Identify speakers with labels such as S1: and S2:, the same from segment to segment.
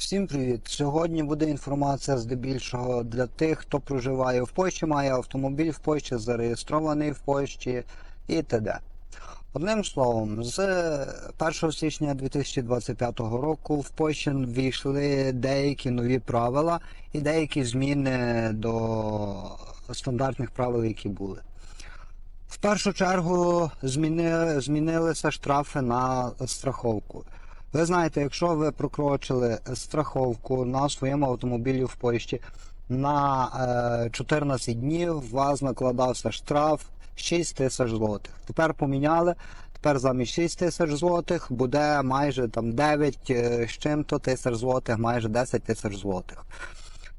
S1: Всім привіт! Сьогодні буде інформація здебільшого для тих, хто проживає в Польщі, має автомобіль в Польщі, зареєстрований в Польщі і т.д. Одним словом, з 1 січня 2025 року в Польщі ввійшли деякі нові правила і деякі зміни до стандартних правил, які були. В першу чергу зміни, змінилися штрафи на страховку. Ви знаєте, якщо ви прокрочили страховку на своєму автомобілі в Польщі на е, 14 днів, у вас накладався штраф 6 тисяч злотих. Тепер поміняли. Тепер замість 6 тисяч злотих буде майже там 9 е, з чим-то тисяч злотих, майже 10 тисяч злотих.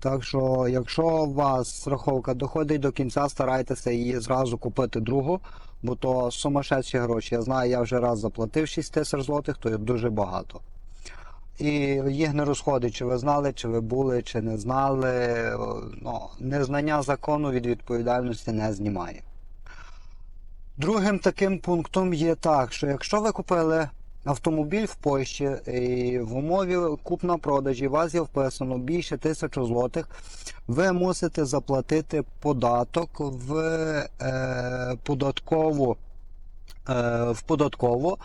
S1: Так що, якщо у вас страховка доходить до кінця, старайтеся її зразу купити другу, бо то сумасшедші гроші. Я знаю, я вже раз заплатив 6 тисяч злотих, то є дуже багато. І їх не розходить, чи ви знали, чи ви були, чи не знали. Ну, незнання закону від відповідальності не знімає. Другим таким пунктом є так, що якщо ви купили автомобіль в Польщі і в умові купно-продажі вас є вписано більше тисячі злотих, ви мусите заплатити податок в е, податкову. Е, в податкову.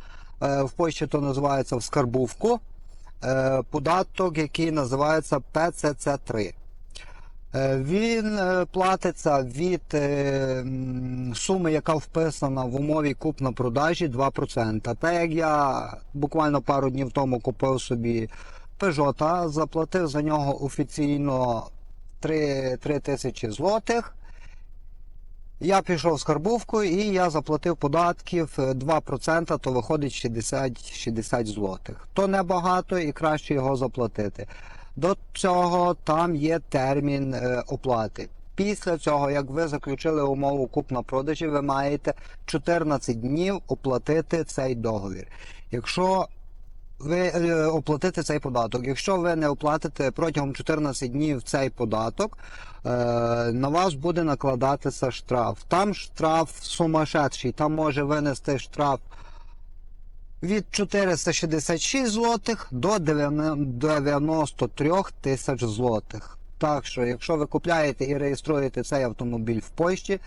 S1: Е, в Польщі то називається в скарбувку. Е, податок, який називається ПЦЦ3. Е, Він е, платиться від е, суми, яка вписана в умові купно-продажі 2%. Так як я буквально пару днів тому купив собі Peugeot, заплатив за нього офіційно 3, 3 тисячі злотих. Я пішов в скарбовку і я заплатив податків е, 2%, то виходить 60, 60 злотих. То небагато і краще його заплатити. До цього там є термін е, оплати. Після цього, як ви заключили умову купно-продажі, ви маєте 14 днів оплатити цей договір. Якщо ви е, оплатите цей податок. Якщо ви не оплатите протягом 14 днів цей податок, е, на вас буде накладатися штраф. Там штраф сумасшедший, там може винести штраф від 466 злотих до 93 тисяч злотих. Так що, якщо ви купляєте і реєструєте цей автомобіль в Польщі,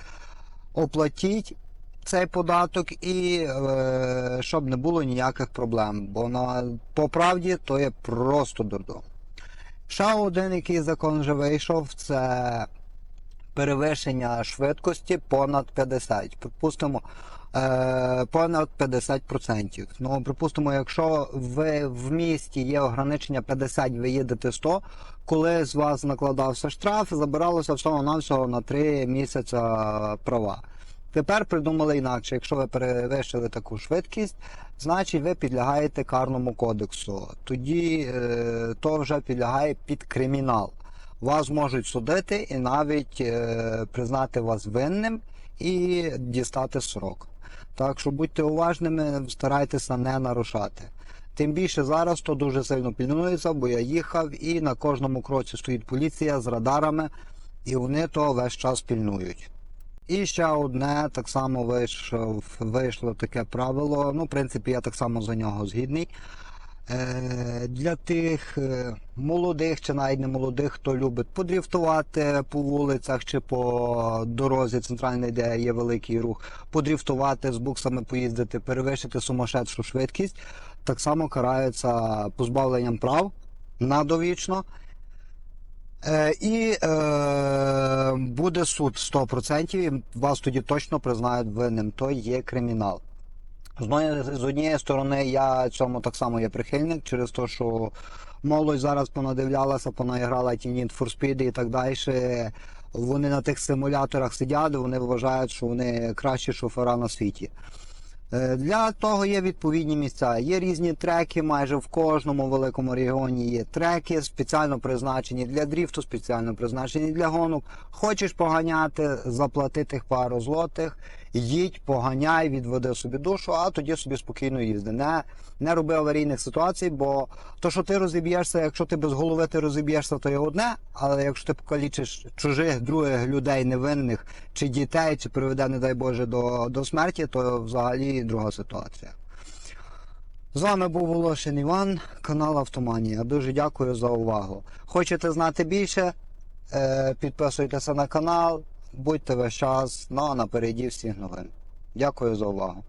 S1: оплатіть цей податок і е, щоб не було ніяких проблем. Бо на по правді то є просто дурдом. Ще один, який закон вже вийшов, це перевищення швидкості понад 50. Припустимо, понад 50%. Ну, припустимо, якщо ви в місті є ограничення 50, ви їдете 100, коли з вас накладався штраф, забиралося всього навсього на 3 місяці права. Тепер придумали інакше. Якщо ви перевищили таку швидкість, значить ви підлягаєте карному кодексу. Тоді е, то вже підлягає під кримінал. Вас можуть судити і навіть е, признати вас винним і дістати срок. Так що будьте уважними, старайтеся не нарушати. Тим більше зараз то дуже сильно пільнується, бо я їхав і на кожному кроці стоїть поліція з радарами, і вони то весь час пільнують. І ще одне, так само вийшло, вийшло таке правило. Ну, в принципі, я так само за нього згідний. Е, для тих е, молодих чи навіть не молодих, хто любить подріфтувати по вулицях чи по дорозі центральної, де є великий рух, подріфтувати з буксами поїздити, перевищити сумасшедшу швидкість, так само караються позбавленням прав надовічно. Е, і е, буде суд 100%, і вас тоді точно признають винним. То є кримінал. З, з однієї сторони, я цьому так само є прихильник, через те, що молодь зараз понадивлялася, понаіграла ті Need for Speed і так далі. Вони на тих симуляторах сидять, вони вважають, що вони кращі шофера на світі. Е, Для того є відповідні місця. Є різні треки, майже в кожному великому регіоні є треки, спеціально призначені для дріфту, спеціально призначені для гонок. Хочеш поганяти, заплати тих пару злотих, їдь, поганяй, відведи собі душу, а тоді собі спокійно їзди. Не, не роби аварійних ситуацій, бо то, що ти розіб'єшся, якщо ти без голови ти розіб'єшся, то є одне, але якщо ти покалічиш чужих других людей невинних, чи дітей, чи приведе, не дай Боже, до, до смерті, то взагалі друга ситуація. З вами був Волошин Іван, канал Автоманія. Дуже дякую за увагу. Хочете знати більше? Е, підписуйтеся на канал, будьте весь час, ну а напереді всіх новин. Дякую за увагу.